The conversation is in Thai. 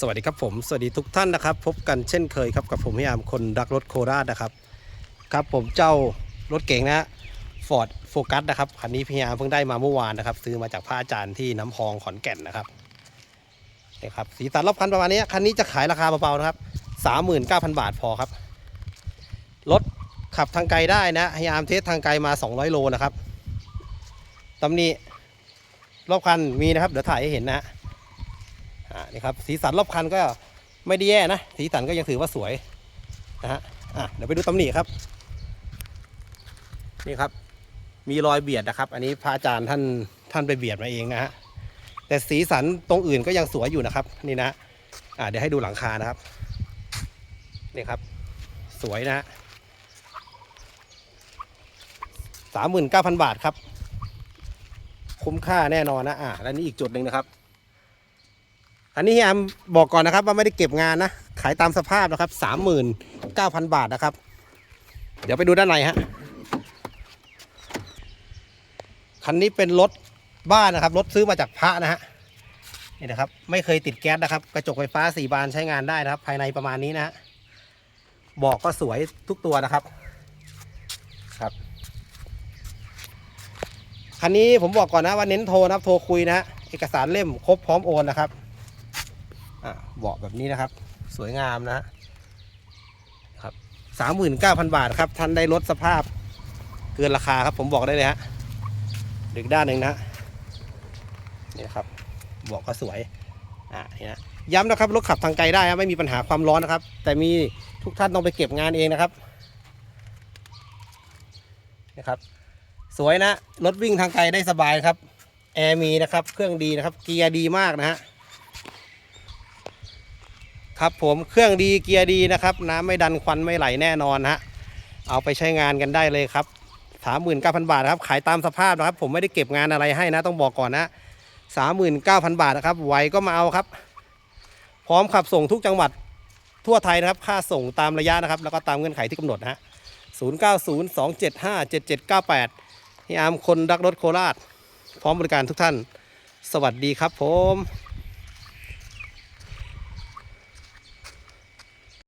สวัสดีครับผมสวัสดีทุกท่านนะครับ พบกันเช่นเคยครับกับผมพยายามคนรักรถโคราชนะครับครับผมเจ้ารถเก่งนะฟอร์ดโฟกัสนะครับคันนี้พยายามเพิ่งได้มาเมื่อวานนะครับ ซื้อมาจากพระอาจารย์ที่น้ำพองขอนแก่นนะครับนี่ครับสีสันรอบคันประมาณนี้คันนี้จะขายราคาเบาๆนะครับสามหมื่นเก้าพันบาทพอครับรถขับทางไกลได้นะพยายามเทสทางไกลมา 200 โลนะครับตำหนี้รอบคันมีนะครับ เดี๋ยวถ่ายให้เห็นนะ นี่ครับสีสันรอบคันก็ไม่ได้แย่นะ สีสันก็ยังถือว่าสวยนะฮะอะเดี๋ยวไปดูตำหนิครับนี่ครับ มีรอยเบียดนะครับ อันนี้พระอาจารย์ท่านท่านไปเบียดมาเองนะฮะแต่สีสันตรงอื่นก็ยังสวยอยู่นะครับ นี่นะอ่าเดี๋ยวให้ดูหลังคานะครับนี่ครับ สวยนะฮะสามหมื่นเก้าพันบาทครับ คุ้มค่าแน่นอนนะอ่าและนี่อีกจุดหนึ่งนะครับ อันนี้เฮียบอกก่อนนะครับว่าไม่ได้เก็บงานนะ ขายตามสภาพนะครับสามหมื่นเก้าพันบาทนะครับ เดี๋ยวไปดูด้านในฮะ คันนี้เป็นรถบ้านนะครับ รถซื้อมาจากพระนะฮะ นี่นะครับ ไม่เคยติดแก๊สนะครับ กระจกไฟฟ้าสี่บานใช้งานได้นะครับ ภายในประมาณนี้นะฮะบอกก็สวยทุกตัวนะครับ ครับ คันนี้ผมบอกก่อนนะว่าเน้นโทรนะครับ โทรคุยนะฮะ เอกสารเล่มครบพร้อมโอนนะครับ เบาะแบบนี้นะครับ สวยงามนะครับสามหมื่นเก้าพันบาทครับท่านได้ลดสภาพเกินราคาครับผมบอกได้เลยฮะดึกด้านหนึ่งนะนี่ครับเบาะก็สวยอะนี่นะย้ำนะครับรถขับทางไกลได้ไม่มีปัญหาความร้อนนะครับ แต่มีทุกท่านต้องไปเก็บงานเองนะครับนะครับ สวยนะรถวิ่งทางไกลได้สบายครับแอร์มีนะครับ เครื่องดีนะครับ เกียร์ดีมากนะฮะ ครับผมเครื่องดีเกียร์ดีนะครับ น้ำไม่ดันควันไม่ไหลแน่นอนฮะเอาไปใช้งานกันได้เลยครับสามหมื่นเก้าพันบาทครับขายตามสภาพนะครับ ผมไม่ได้เก็บงานอะไรให้นะ ต้องบอกก่อนนะสามหมื่นเก้าพันบาทนะครับไหวก็มาเอาครับ พร้อมขับส่งทุกจังหวัดทั่วไทยนะครับ ค่าส่งตามระยะนะครับ แล้วก็ตามเงื่อนไขที่กำหนดนะฮะศูนย์เก้าศูนย์สองเจ็ดห้าเจ็ดเจ็ดเก้าแปดพี่อาร์มคนรักรถโคราช พร้อมบริการทุกท่าน สวัสดีครับผม